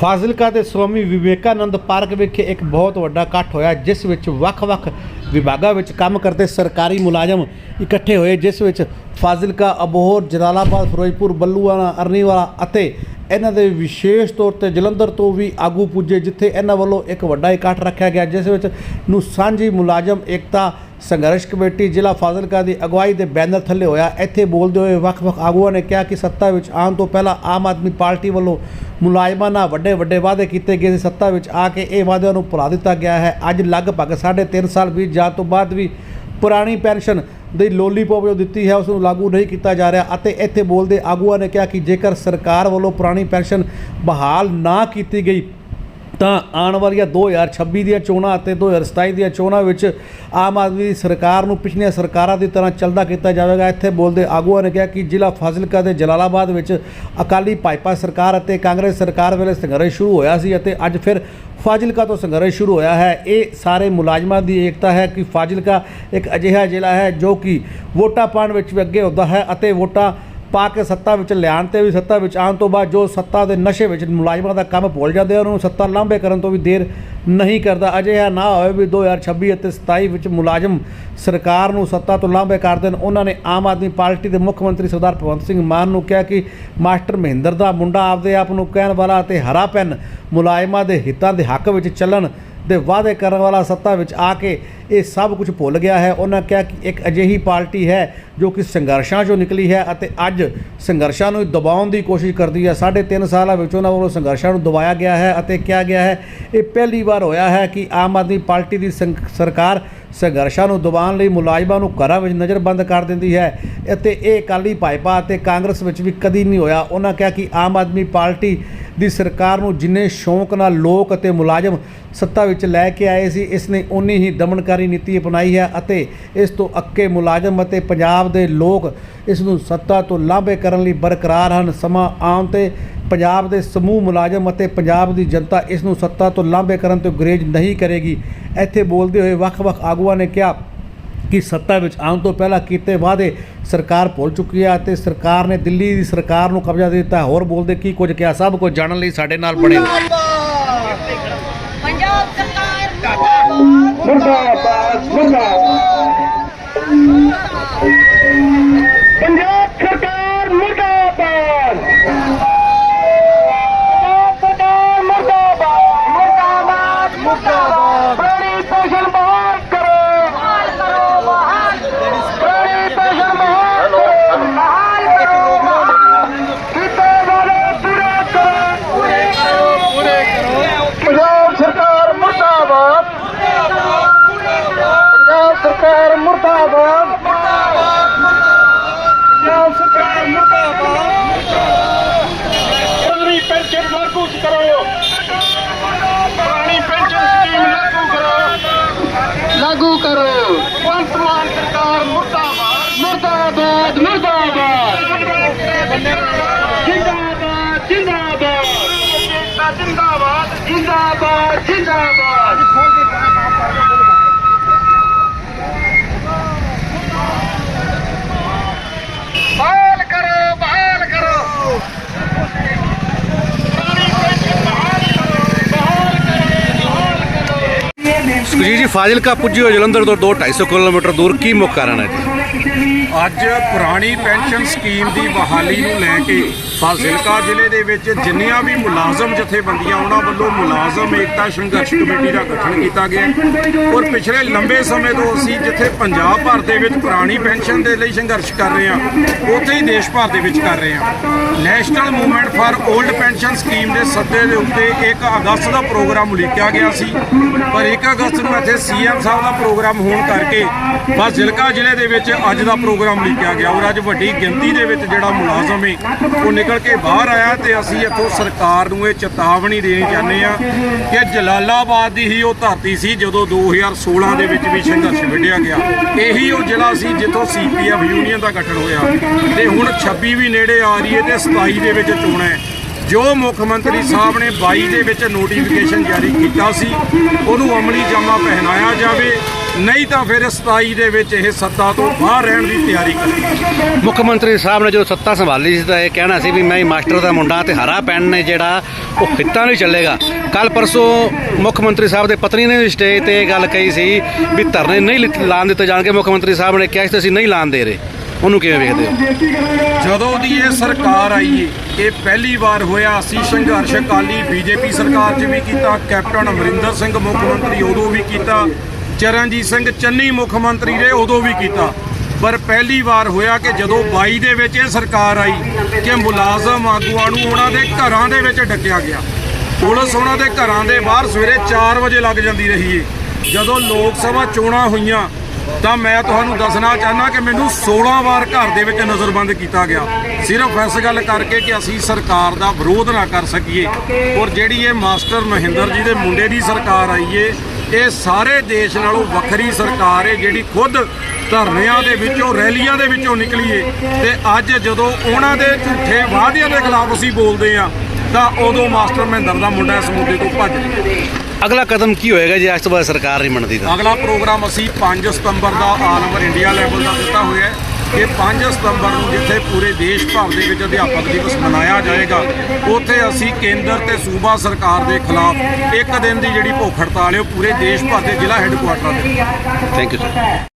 ਫਾਜ਼ਿਲਕਾ ਦੇ ਸਵਾਮੀ ਵਿਵੇਕਾਨੰਦ ਪਾਰਕ ਵਿਖੇ ਇੱਕ ਬਹੁਤ ਵੱਡਾ ਇਕੱਠ ਹੋਇਆ, ਜਿਸ ਵਿੱਚ ਵੱਖ-ਵੱਖ ਵਿਭਾਗਾਂ ਵਿੱਚ ਕੰਮ ਕਰਦੇ ਸਰਕਾਰੀ ਮੁਲਾਜ਼ਮ ਇਕੱਠੇ ਹੋਏ, ਜਿਸ ਵਿੱਚ ਫਾਜ਼ਿਲਕਾ, ਅਬੋਹਰ, ਜਲਾਲਾਬਾਦ, ਫਿਰੋਜ਼ਪੁਰ, ਬੱਲੂਆਣਾ, ਅਰਨੀਵਾਲਾ ਅਤੇ ਇਹਨਾਂ ਦੇ ਵਿਸ਼ੇਸ਼ ਤੌਰ ਤੇ ਜਲੰਧਰ ਤੋਂ ਵੀ ਆਗੂ ਪੁੱਜੇ, ਜਿੱਥੇ ਇਹਨਾਂ ਵੱਲੋਂ ਇੱਕ ਵੱਡਾ ਇਕੱਠ ਰੱਖਿਆ ਗਿਆ, ਜਿਸ ਵਿੱਚ ਨੂੰ ਸਾਂਝੀ ਮੁਲਾਜ਼ਮ, ਏਕਤਾ ਸੰਘਰਸ਼ ਕਮੇਟੀ ਜ਼ਿਲ੍ਹਾ ਫਾਜ਼ਿਲਕਾ ਦੀ ਅਗਵਾਈ ਦੇ ਬੈਨਰ ਥੱਲੇ ਹੋਇਆ। ਇੱਥੇ ਬੋਲਦੇ ਹੋਏ ਵੱਖ-ਵੱਖ ਆਗੂਆਂ ਨੇ ਕਿਹਾ ਕਿ ਸੱਤਾ ਵਿੱਚ ਆਉਣ ਤੋਂ ਪਹਿਲਾਂ ਆਮ ਆਦਮੀ ਪਾਰਟੀ ਵੱਲੋਂ ਮੁਲਾਜ਼ਮਾਂ ਨਾਲ ਵੱਡੇ ਵੱਡੇ ਵਾਅਦੇ ਕੀਤੇ ਗਏ ਸੀ। ਸੱਤਾ ਵਿੱਚ ਆ ਕੇ ਇਹ ਵਾਅਦਿਆਂ ਨੂੰ ਭੁਲਾ ਦਿੱਤਾ ਗਿਆ ਹੈ। ਅੱਜ ਲਗਭਗ ਸਾਢੇ ਤਿੰਨ ਸਾਲ ਬੀਤ ਜਾਣ ਤੋਂ ਬਾਅਦ ਵੀ ਪੁਰਾਣੀ ਪੈਨਸ਼ਨ ਦੀ ਲੋਲੀਪੌਪ ਜੋ ਦਿੱਤੀ ਹੈ, ਉਸ ਨੂੰ ਲਾਗੂ ਨਹੀਂ ਕੀਤਾ ਜਾ ਰਿਹਾ ਅਤੇ ਇੱਥੇ ਬੋਲਦੇ ਆਗੂਆਂ ਨੇ ਕਿਹਾ ਕਿ ਜੇਕਰ ਸਰਕਾਰ ਵੱਲੋਂ ਪੁਰਾਣੀ ਪੈਨਸ਼ਨ ਬਹਾਲ ਨਾ ਕੀਤੀ ਗਈ ਤਾਂ ਆਉਣ ਵਾਲੀਆਂ 2026 ਦੀਆਂ ਚੋਣਾਂ ਅਤੇ 2027 ਦੀਆਂ ਚੋਣਾਂ ਵਿੱਚ ਆਮ ਆਦਮੀ ਦੀ ਸਰਕਾਰ ਨੂੰ ਪਿਛਲੀਆਂ ਸਰਕਾਰਾਂ ਦੀ ਤਰ੍ਹਾਂ ਚੱਲਦਾ ਕੀਤਾ ਜਾਵੇਗਾ। ਇੱਥੇ ਬੋਲਦੇ ਆਗੂਆਂ ਨੇ ਕਿਹਾ ਕਿ ਜ਼ਿਲ੍ਹਾ ਫਾਜ਼ਿਲਕਾ ਦੇ ਜਲਾਲਾਬਾਦ ਵਿੱਚ ਅਕਾਲੀ ਭਾਜਪਾ ਸਰਕਾਰ ਅਤੇ ਕਾਂਗਰਸ ਸਰਕਾਰ ਵੇਲੇ ਸੰਘਰਸ਼ ਸ਼ੁਰੂ ਹੋਇਆ ਸੀ ਅਤੇ ਅੱਜ ਫਿਰ ਫਾਜ਼ਿਲਕਾ ਤੋਂ ਸੰਘਰਸ਼ ਸ਼ੁਰੂ ਹੋਇਆ ਹੈ। ਇਹ ਸਾਰੇ ਮੁਲਾਜ਼ਮਾਂ ਦੀ ਏਕਤਾ ਹੈ ਕਿ ਫਾਜ਼ਿਲਕਾ ਇੱਕ ਅਜਿਹਾ ਜ਼ਿਲ੍ਹਾ ਹੈ ਜੋ ਕਿ ਵੋਟਾਂ ਪਾਉਣ ਵਿੱਚ ਵੀ ਅੱਗੇ ਹੁੰਦਾ ਹੈ ਅਤੇ ਵੋਟਾਂ ਪਾ ਕੇ ਸੱਤਾ ਵਿੱਚ ਲਿਆਉਣ ਤੇ ਵੀ ਸੱਤਾ ਵਿੱਚ ਆਉਣ ਤੋਂ ਬਾਅਦ ਜੋ ਸੱਤਾ ਦੇ ਨਸ਼ੇ ਵਿੱਚ ਮੁਲਾਜ਼ਮਾਂ ਦਾ ਕੰਮ ਭੁੱਲ ਜਾਂਦੇ ਉਹਨਾਂ ਨੂੰ ਸੱਤਾ ਲਾਂਭੇ ਕਰਨ ਤੋਂ ਵੀ ਦੇਰ ਨਹੀਂ ਕਰਦਾ। ਅਜਿਹਾ ਨਾ ਹੋਵੇ ਵੀ 2026 ਅਤੇ 27 ਵਿੱਚ ਮੁਲਾਜ਼ਮ ਸਰਕਾਰ ਨੂੰ ਸੱਤਾ ਤੋਂ ਲਾਂਭੇ ਕਰ ਦੇਣ। ਉਹਨਾਂ ਨੇ ਆਮ ਆਦਮੀ ਪਾਰਟੀ ਦੇ ਮੁੱਖ ਮੰਤਰੀ ਸਰਦਾਰ ਭਗਵੰਤ ਸਿੰਘ ਮਾਨ ਨੂੰ ਕਿਹਾ ਕਿ ਮਾਸਟਰ ਮਹਿੰਦਰ ਦਾ ਮੁੰਡਾ ਆਪਦੇ ਆਪ ਨੂੰ ਕਹਿਣ ਵਾਲਾ ਅਤੇ ਹਰਾ ਪੈਨ ਮੁਲਾਜ਼ਮਾਂ ਦੇ ਹਿੱਤਾਂ ਦੇ ਹੱਕ ਵਿੱਚ ਚੱਲਣ ਦੇ ਵਾਅਦੇ ਕਰਨ ਵਾਲਾ ਸੱਤਾ ਵਿੱਚ ਆ ਕੇ ਇਹ ਸਭ ਕੁਝ ਭੁੱਲ ਗਿਆ ਹੈ। ਉਹਨਾਂ ਕਿਹਾ ਕਿ ਇੱਕ ਅਜਿਹੀ ਪਾਰਟੀ ਹੈ ਜੋ ਕਿ ਸੰਘਰਸ਼ਾਂ 'ਚੋਂ ਨਿਕਲੀ ਹੈ ਅਤੇ ਅੱਜ ਸੰਘਰਸ਼ਾਂ ਨੂੰ ਦਬਾਉਣ ਦੀ ਕੋਸ਼ਿਸ਼ ਕਰਦੀ ਹੈ। ਸਾਢੇ ਤਿੰਨ ਸਾਲਾਂ ਵਿੱਚ ਉਹਨਾਂ ਵੱਲੋਂ ਸੰਘਰਸ਼ਾਂ ਨੂੰ ਦਬਾਇਆ ਗਿਆ ਹੈ ਅਤੇ ਕਿਹਾ ਗਿਆ ਹੈ। ਇਹ ਪਹਿਲੀ ਵਾਰ ਹੋਇਆ ਹੈ ਕਿ ਆਮ ਆਦਮੀ ਪਾਰਟੀ ਦੀ ਸੰਗ- ਸਰਕਾਰ ਸੰਘਰਸ਼ਾਂ ਨੂੰ ਦਬਾਉਣ ਲਈ ਮੁਲਾਜ਼ਮਾਂ ਨੂੰ ਘਰਾਂ ਵਿੱਚ ਨਜ਼ਰਬੰਦ ਕਰ ਦਿੰਦੀ ਹੈ। ਅਤੇ ਇਹ ਅਕਾਲੀ ਭਾਜਪਾ ਅਤੇ ਕਾਂਗਰਸ ਵਿੱਚ ਵੀ ਕਦੀ ਨਹੀਂ ਹੋਇਆ। ਉਹਨਾਂ ਕਿਹਾ ਕਿ ਆਮ ਆਦਮੀ ਪਾਰਟੀ ਦੀ ਸਰਕਾਰ ਨੂੰ ਜਿੰਨੇ ਸ਼ੌਂਕ ਨਾਲ ਲੋਕ ਅਤੇ ਮੁਲਾਜ਼ਮ ਸੱਤਾ ਵਿੱਚ ਲੈ ਕੇ ਆਏ ਸੀ, ਇਸ ਨੇ ਉਨੀ ਹੀ ਦਮਨਕਾਰੀ ਨੀਤੀ ਅਪਣਾਈ ਹੈ ਅਤੇ ਇਸ ਤੋਂ ਅੱਕੇ ਮੁਲਾਜ਼ਮ ਅਤੇ ਪੰਜਾਬ ਦੇ ਲੋਕ ਇਸ ਨੂੰ ਸੱਤਾ ਤੋਂ ਲਾਂਭੇ ਕਰਨ ਲਈ ਬਰਕਰਾਰ ਹਨ। ਸਮਾਂ ਆਉਣ ਤੇ ਪੰਜਾਬ ਦੇ ਸਮੂਹ ਮੁਲਾਜ਼ਮ ਅਤੇ ਪੰਜਾਬ ਦੀ ਜਨਤਾ ਇਸ ਨੂੰ ਸੱਤਾ ਤੋਂ ਲਾਂਭੇ ਕਰਨ ਤੋਂ ਗੁਰੇਜ਼ ਨਹੀਂ ਕਰੇਗੀ ਇੱਥੇ ਬੋਲਦੇ ਹੋਏ ਵੱਖ-ਵੱਖ ਆਗੂਆਂ ਨੇ ਕਿਹਾ ਕਿ ਸੱਤਾ ਵਿੱਚ ਆਉਣ ਤੋਂ ਪਹਿਲਾਂ ਕੀਤੇ ਵਾਅਦੇ ਸਰਕਾਰ ਭੁੱਲ ਚੁੱਕੀ ਹੈ ਅਤੇ ਸਰਕਾਰ ਨੇ ਦਿੱਲੀ ਦੀ ਸਰਕਾਰ ਨੂੰ ਕਬਜ਼ਾ ਦੇ ਦਿੱਤਾ। ਹੋਰ ਬੋਲਦੇ ਕੀ ਕੁਝ ਕਿਹਾ ਸਭ ਕੁਝ ਜਾਣਨ ਲਈ ਸਾਡੇ ਨਾਲ ਬਣੇ। ਪੰਜਾਬ ਸਰਕਾਰ ਮੁਰਦਾਬਾਦ ਮੁਰਦਾਬਾਦ ਪੰਜਾਬ ਸਰਕਾਰ ਮੁਰਦਾਬਾਦ ਪੰਜਾਬ ਸਰਕਾਰ ਮੁਰਦਾਬਾਦ ਮੁਰਦਾਬਾਦ ਮੁਰਦਾਬਾਦ ਬੜੀ ਪੈਨਸ਼ਨ ਬਹਾਲ ਕਰੋ ਬਹਾਲ ਕਰੋ ਬਹਾਲ ਬੜੀ ਪੈਨਸ਼ਨ ਬਹਾਲ ਕਰੋ ਬਹਾਲ ਕਰੋ ਕਿਤੇ ਵਾਲੇ ਪੂਰਾ ਕਰੋ ਪੂਰੇ ਕਰੋ ਪੂਰੇ ਪੰਜਾਬ ਸਰਕਾਰ ਮੁਰਦਾਬਾਦ। ਪੰਜਾਬ ਸਰਕਾਰ ਮੁਰਦਾਬਾਦ। ਪੰਜਾਬ ਸਰਕਾਰ ਮੁਰਦਾਬਾਦ। ਪੁਰਾਣੀ ਪੈਨਸ਼ਨ ਲਾਗੂ ਕਰੋ ਪੁਰਾਣੀ ਪੈਨਸ਼ਨ ਸਕੀਮ ਲਾਗੂ ਕਰੋ ਲਾਗੂ ਕਰੋ। ਵਰਤਮਾਨ ਸਰਕਾਰ ਮੁਰਦਾਬਾਦ। ਮੁਰਦਾਬਾਦ ਮੁਰਦਾਬਾਦ। ਜਿੰਦਾਬਾਦ ਜਿੰਦਾਬਾਦ। ਜਿੰਦਾਬਾਦ। ਜਿੰਦਾਬਾਦ ਜਿੰਦਾਬਾਦ ਬਹਾਲ ਕਰੋ ਬਹਾਲ ਕਰੋ ਪੁਰਾਣੀ ਪੈਨਸ਼ਨ ਬਹਾਲ ਕਰੋ ਬਹਾਲ ਕਰੋ ਬਹਾਲ ਕਰੋ ਜੀ, ਫਾਜ਼ਿਲਕਾ ਪੁੱਜੀ ਹੋ ਜਲੰਧਰ ਤੋਂ 2 250 ਕਿਲੋਮੀਟਰ ਦੂਰ ਕੀ ਮੁੱਖ ਕਾਰਨ ਹੈ ਜੀ? ਅੱਜ ਪੁਰਾਣੀ ਪੈਨਸ਼ਨ ਸਕੀਮ ਦੀ ਬਹਾਲੀ ਨੂੰ ਲੈ ਕੇ ਫਾਜ਼ਿਲਕਾ ਜ਼ਿਲ੍ਹੇ ਦੇ ਵਿੱਚ ਜਿੰਨੀਆਂ ਵੀ ਮੁਲਾਜ਼ਮ ਜਥੇਬੰਦੀਆਂ, ਉਹਨਾਂ ਵੱਲੋਂ ਮੁਲਾਜ਼ਮ ਏਕਤਾ ਸੰਘਰਸ਼ ਕਮੇਟੀ ਦਾ ਗਠਨ ਕੀਤਾ ਗਿਆ ਔਰ ਪਿਛਲੇ ਲੰਬੇ ਸਮੇਂ ਤੋਂ ਅਸੀਂ ਜਿੱਥੇ ਪੰਜਾਬ ਭਰ ਦੇ ਵਿੱਚ ਪੁਰਾਣੀ ਪੈਨਸ਼ਨ ਦੇ ਲਈ ਸੰਘਰਸ਼ ਕਰ ਰਹੇ ਹਾਂ, ਉੱਥੇ ਹੀ ਦੇਸ਼ ਭਰ ਦੇ ਵਿੱਚ ਕਰ ਰਹੇ ਹਾਂ। National movement for old pension scheme ਦੇ ਸੱਦੇ ਦੇ ਉੱਤੇ 1 ਅਗਸਤ ਦਾ ਪ੍ਰੋਗਰਾਮ ਉਲੀਕਿਆ ਗਿਆ ਸੀ, ਪਰ 1 ਅਗਸਤ ਨੂੰ ਇੱਥੇ ਸੀਐਮ ਸਾਹਿਬ ਦਾ ਪ੍ਰੋਗਰਾਮ ਹੋਣ ਕਰਕੇ ਬਸ ਫਾਜ਼ਿਲਕਾ ਜ਼ਿਲ੍ਹੇ ਦੇ ਵਿੱਚ ਅੱਜ ਦਾ ਪ੍ਰੋਗਰਾਮ ਲਿਖਿਆ ਗਿਆ ਔਰ ਅੱਜ ਵੱਡੀ ਗਿਣਤੀ ਦੇ ਵਿੱਚ ਜਿਹੜਾ ਮੁਲਾਜ਼ਮ ਹੈ ਉਹ ਨਿਕਲ ਕੇ ਬਾਹਰ ਆਇਆ ਤੇ ਅਸੀਂ ਇੱਥੋਂ ਸਰਕਾਰ ਨੂੰ ਇਹ ਚੇਤਾਵਨੀ ਦੇਣੀ ਚਾਹੁੰਦੇ ਆ ਕਿ ਜਲਾਲਾਬਾਦ ਦੀ ਹੀ ਉਹ ਧਰਤੀ ਸੀ ਜਦੋਂ 2016 ਦੇ ਵਿੱਚ ਵੀ ਸੰਘਰਸ਼ ਵਿੱਢਿਆ ਗਿਆ। ਇਹੀ ਉਹ ਜ਼ਿਲ੍ਹਾ ਸੀ ਜਿੱਥੋਂ ਸੀਪੀਐਫ ਯੂਨੀਅਨ ਦਾ ਗਠਨ ਹੋਇਆ। ਤੇ ਹੁਣ 26 ਵੀ ਨੇੜੇ ਆ ਰਹੀ ਹੈ ਤੇ 27 ਦੇ ਵਿੱਚ ਚੋਣਾਂ ਹੈ ਜੋ ਮੁੱਖ ਮੰਤਰੀ ਸਾਹਿਬ ਨੇ 22 ਦੇ ਵਿੱਚ ਨੋਟੀਫਿਕੇਸ਼ਨ ਜਾਰੀ ਕੀਤਾ ਸੀ, ਉਹਨੂੰ ਅਮਲੀ ਜਾਮਾ ਪਹਿਨਾਇਆ ਜਾਵੇ, ਨਹੀਂ ਤਾਂ ਫਿਰ 27 ਦੇ ਵਿੱਚ ਇਹ ਸੱਤਾ ਤੋਂ ਬਾਹਰ ਰਹਿਣ ਦੀ ਤਿਆਰੀ ਕਰਨਗੇ ਮੁੱਖ ਮੰਤਰੀ ਸਾਹਿਬ ਨੇ ਜਦੋਂ ਸੱਤਾ ਸੰਭਾਲੀ ਸੀ ਤਾਂ ਇਹ ਕਹਿਣਾ ਸੀ ਵੀ ਮੈਂ ਮਾਸਟਰ ਦਾ ਮੁੰਡਾ ਤੇ ਹਰਾ ਪੈਣ ਨੇ ਜਿਹੜਾ ਉਹ ਫਿੱਤਾ ਨਹੀਂ ਚੱਲੇਗਾ। ਕੱਲ ਪਰਸੋਂ ਮੁੱਖ ਮੰਤਰੀ ਸਾਹਿਬ ਦੇ ਪਤਨੀ ਨੇ ਵੀ ਸਟੇਜ ਤੇ ਇਹ ਗੱਲ ਕਹੀ ਸੀ ਵੀ ਧਰਨੇ ਨਹੀਂ ਲਿ- ਲਾਉਣ ਦਿੱਤੇ ਜਾਣਗੇ। ਮੁੱਖ ਮੰਤਰੀ ਸਾਹਿਬ ਨੇ ਕਿਹਾ ਸੀ ਅਸੀਂ ਨਹੀਂ ਲਾਉਣ ਦੇ ਰਹੇ। ਉਹਨੂੰ ਕਿਵੇਂ ਵੇਖਦੇ ਹੋ? ਜਦੋਂ ਦੀ ਇਹ ਸਰਕਾਰ ਆਈ ਏ ਇਹ ਪਹਿਲੀ ਵਾਰ ਹੋਇਆ, ਅਸੀਂ ਸੰਘਰਸ਼ ਅਕਾਲੀ ਬੀਜੇਪੀ ਸਰਕਾਰ 'ਚ ਵੀ ਕੀਤਾ, ਕੈਪਟਨ ਅਮਰਿੰਦਰ ਸਿੰਘ ਮੁੱਖ ਮੰਤਰੀ ਉਦੋਂ ਵੀ ਕੀਤਾ, ਚਰਨਜੀਤ ਸਿੰਘ ਚੰਨੀ ਮੁੱਖ ਮੰਤਰੀ ਰਹੇ ਉਦੋਂ ਵੀ ਕੀਤਾ। ਪਰ ਪਹਿਲੀ ਵਾਰ ਹੋਇਆ ਕਿ ਜਦੋਂ 22 ਦੇ ਵਿੱਚ ਇਹ ਸਰਕਾਰ ਆਈ ਕਿ ਮੁਲਾਜ਼ਮ ਆਗੂਆਂ ਨੂੰ ਉਹਨਾਂ ਦੇ ਘਰਾਂ ਦੇ ਵਿੱਚ ਡੱਕਿਆ ਗਿਆ। ਪੁਲਿਸ ਉਹਨਾਂ ਦੇ ਘਰਾਂ ਦੇ ਬਾਹਰ ਸਵੇਰੇ 4 ਵਜੇ ਲੱਗ ਜਾਂਦੀ ਰਹੀ ਏ। ਜਦੋਂ ਲੋਕ ਸਭਾ ਚੋਣਾਂ ਹੋਈਆਂ ਤਾਂ ਮੈਂ ਤੁਹਾਨੂੰ ਦੱਸਣਾ ਚਾਹਨਾ ਕਿ ਮੈਨੂੰ 16 ਵਾਰ ਘਰ ਦੇ ਵਿੱਚ ਨਜ਼ਰਬੰਦ ਕੀਤਾ ਗਿਆ। ਸਿਰਫ ਇਸ ਗੱਲ ਕਰਕੇ ਕਿ ਅਸੀਂ ਸਰਕਾਰ ਦਾ ਵਿਰੋਧ ਨਾ ਕਰ ਸਕੀਏ। ਔਰ ਜਿਹੜੀ ਇਹ ਮਾਸਟਰ ਮਹਿੰਦਰ ਜੀ ਦੇ ਮੁੰਡੇ ਦੀ ਸਰਕਾਰ ਆਈ ਏ, ਇਹ ਸਾਰੇ ਦੇਸ਼ ਨਾਲੋਂ ਵੱਖਰੀ ਸਰਕਾਰ ਏ, ਜਿਹੜੀ ਖੁਦ ਧਰਨਿਆਂ ਦੇ ਵਿੱਚੋਂ, ਰੈਲੀਆਂ ਦੇ ਵਿੱਚੋਂ ਨਿਕਲੀਏ ਏ। ਤੇ ਅੱਜ ਜਦੋਂ ਉਹਨਾਂ ਦੇ ਝੂਠੇ ਵਾਅਦਿਆਂ ਦੇ ਖਿਲਾਫ ਅਸੀਂ ਬੋਲਦੇ ਆ ਤਾਂ ਉਦੋਂ ਮਾਸਟਰ ਮਹਿੰਦਰ ਦਾ ਮੁੰਡਾ ਇਸ ਮੁੱਦੇ ਤੋਂ ਭੱਜ ਗਿਆ। ਅਗਲਾ ਕਦਮ ਕੀ ਹੋਏਗਾ ਜੇ ਅੱਜ ਤੋਂ ਬਾਅਦ ਸਰਕਾਰ ਨਹੀਂ ਮੰਨਦੀ ਤਾਂ? ਅਗਲਾ ਪ੍ਰੋਗਰਾਮ ਅਸੀਂ 5 ਸਤੰਬਰ ਦਾ ਆਲ ਓਵਰ ਇੰਡੀਆ ਲੈਵਲ ਦਾ ਦਿੱਤਾ ਹੋਇਆ ਹੈ ਕਿ 5 ਸਤੰਬਰ ਨੂੰ ਜਿੱਥੇ ਪੂਰੇ ਦੇਸ਼ ਭਰ ਦੇ ਵਿੱਚ ਅਧਿਆਪਕ ਦਿਵਸ ਮਨਾਇਆ ਜਾਏਗਾ ਉੱਥੇ ਅਸੀਂ ਕੇਂਦਰ ਤੇ ਸੂਬਾ ਸਰਕਾਰ ਦੇ ਖਿਲਾਫ ਇੱਕ ਦਿਨ ਦੀ ਜਿਹੜੀ ਭੁੱਖ ਹੜਤਾਲ ਹੈ ਉਹ ਪੂਰੇ ਦੇਸ਼ ਭਰ ਦੇ ਜ਼ਿਲ੍ਹਾ ਹੈੱਡਕੁਆਟਰਾਂ ਤੇ। Thank you sir